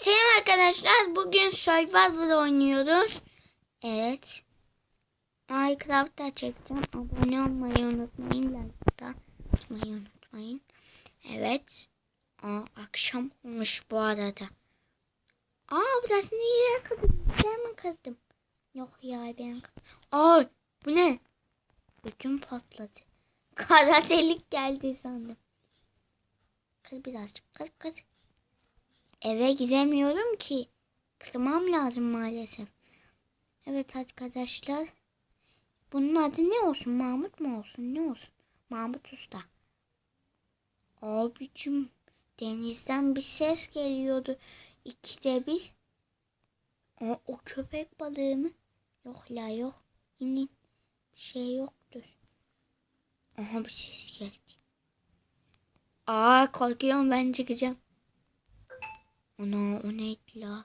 Selam arkadaşlar. Bugün Survivor oynuyoruz. Evet. Minecraft'ta çekeceğim. Abone olmayı unutmayın. Like'da tutmayı unutmayın. Evet. Aa, akşam olmuş bu arada. Aa burası ne yere kırdım? Ben mi kırdım? Yok ya ben kırdım. Aa bu ne? Bütün patladı. Kara delik geldi sandım. Kır birazcık kır kır. Eve gidemiyorum ki. Kırmam lazım maalesef. Evet arkadaşlar. Bunun adı ne olsun? Mahmut mu olsun? Ne olsun? Mahmut Usta. Abicim denizden bir ses geliyordu. İkide bir. O, o köpek balığı mı? Yok la yok. İnin. Bir şey yoktur. Aha bir ses geldi. Aa korkuyorum ben çıkacağım. Ana o neydi la?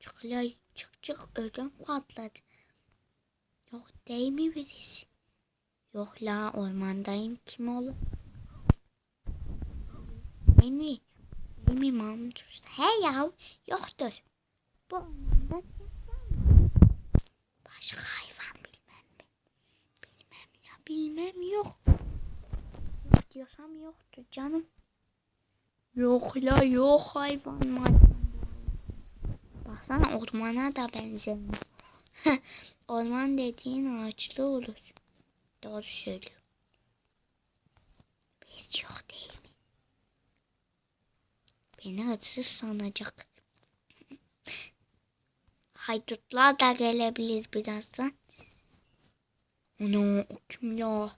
Çık la çık çık ödüm patladı. Yok değil mi birisi? Yok la ormandayım kim olur? Değil mi? Değil mi Mahmut Usta? He ya yoktur. Bu ormanda? Başka hayvan bilmem mi? Bilmem ya bilmem yok. Yok diyorsam yoktur canım. Yok la yok hayvan hayvan. Baksana ormana da benzemiyor. Orman dediğin ağaçlı olur. Doğru söylüyor. Biz yok değil mi? Beni hırsız sanacak. Haydutlar da gelebilir birazdan. Ana o kim ya?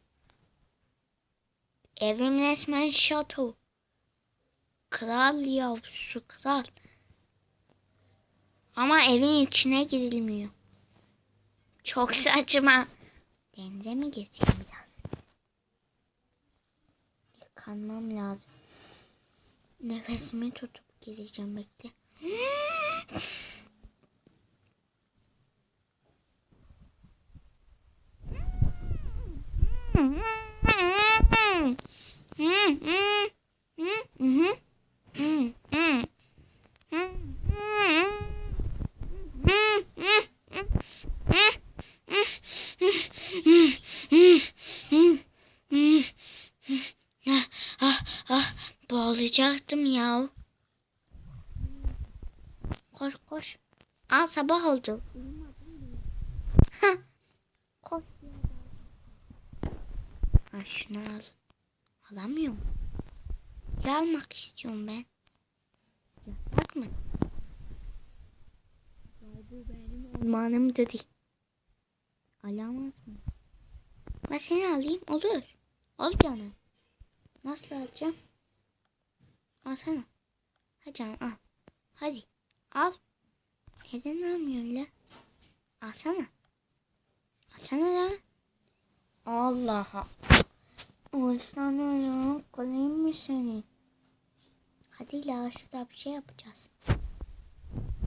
Evim resmen şato. Kral yavrusu kral. Ama evin içine girilmiyor. Çok saçma. Denize mi geçeceğim biraz? Yıkanmam lazım. Nefesimi tutup gireceğim bekle. ah, boğulacaktım ya. Koş koş. Aa sabah oldu. Koş. Ha, şunu al. Alamıyorum. Ya almak istiyorum ben. Yasak mı? Ya bu benim ormanım dedi. Alamaz mı? Ben seni alayım olur. Al canım. Nasıl alacağım? Alsana. Hadi canım al. Hadi. Al. Neden almıyorsun la? Alsana. Alsana la. Allah Allah. Alsana ya. Kolayım mı seni? Hadi la şurada bir şey yapacağız.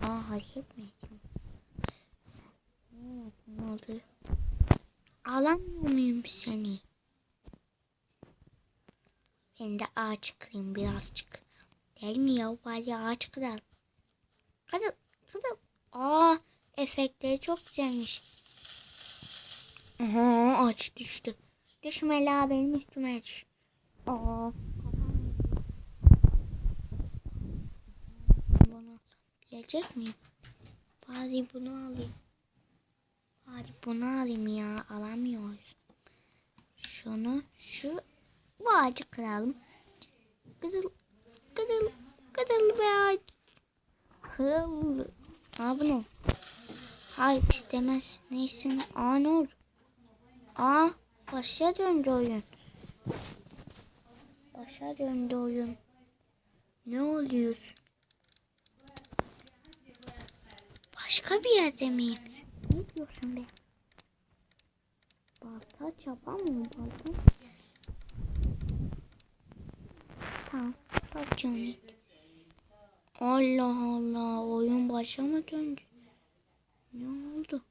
Aa hareket mi? Hmm, ne oldu? Alamıyor muyum seni? Ben de ağaç kırayım birazcık. Değil mi ya? Bari ağaç kıralım. Hadi kıralım. Aa efektleri çok güzelmiş. Aha ağaç düştü. Düşme la benim üstüme düş. Aa. Bunu bilecek miyim? Bari bunu alayım. Bari bunu alayım ya. Alamıyoruz. Şunu şu bu ağacı kıralım. Kırıl, kırıl, kırıl be ağaç. Kırıl. Ne? Hayır istemez. Neyse. Aa ne oldu? Aa başa döndü oyun. Başa döndü oyun. Ne oluyor? Başka bir yerde miyim? Ne diyorsun be? Balta çapa mı balta? Tamam. Bak Johnny. Allah Allah. Oyun başa mı döndü? Ne oldu?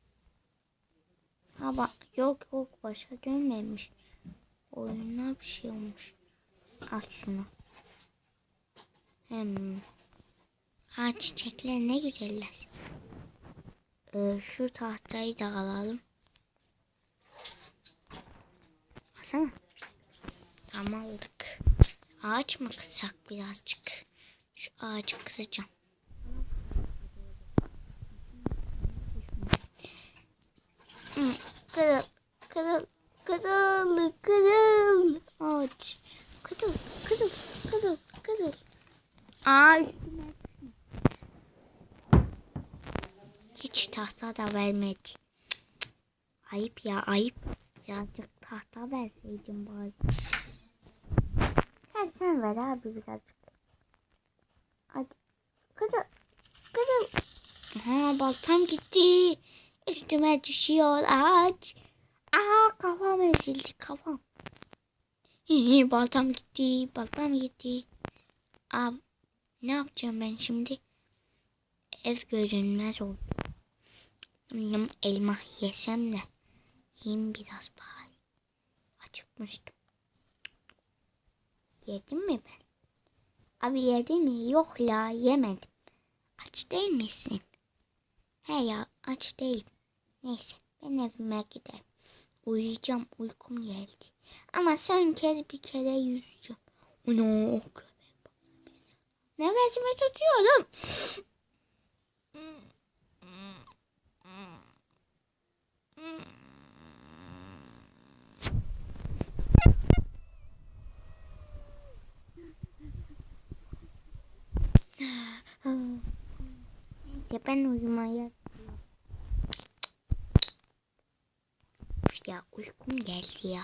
Ha bak yok yok başa dönmemiş. Oyuna bir şey olmuş. Aç şunu. Hem Ha çiçekler ne güzeller. Ee, şu tahtayı da alalım. Baksana. Tamam aldık. Ağaç mı kırsak birazcık? Şu ağacı kıracağım. Kırıl, kırıl, kırıl, kırıl. Ağaç. Kırıl, kırıl, kırıl, kırıl. Aa üstüme. Hiç tahta da vermedi. Ayıp ya ayıp. Birazcık tahta verseydin bari. Ver abi birazcık. Hadi. Kırıl. Kırıl. Ha baltam gitti. Üstüme düşüyor ağaç. Aa kafam ezildi kafam. Hi, baltam gitti. Baltam gitti. Aa, ne yapacağım ben şimdi? Ev görünmez oldu. Benim elma yesem de. Yiyeyim biraz bari. Acıkmıştım. Yedin mi ben? Abi yedin mi? Yok la yemedim. Aç değil misin? He ya aç değilim. Neyse ben evime giderim. Uyuyacağım uykum geldi. Ama son kez bir kere yüzeceğim. Ono köpek. Nefesimi tutuyorum. Neyse ben uyumaya ya uykum geldi ya.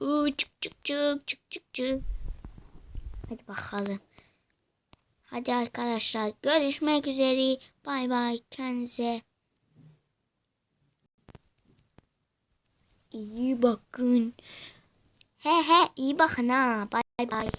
Uuu çık çık çık çık çık çık. Hadi bakalım. Hadi arkadaşlar görüşmek üzere. Bay bay kendinize. İyi bakın. He he iyi bakın ha. Bay bay.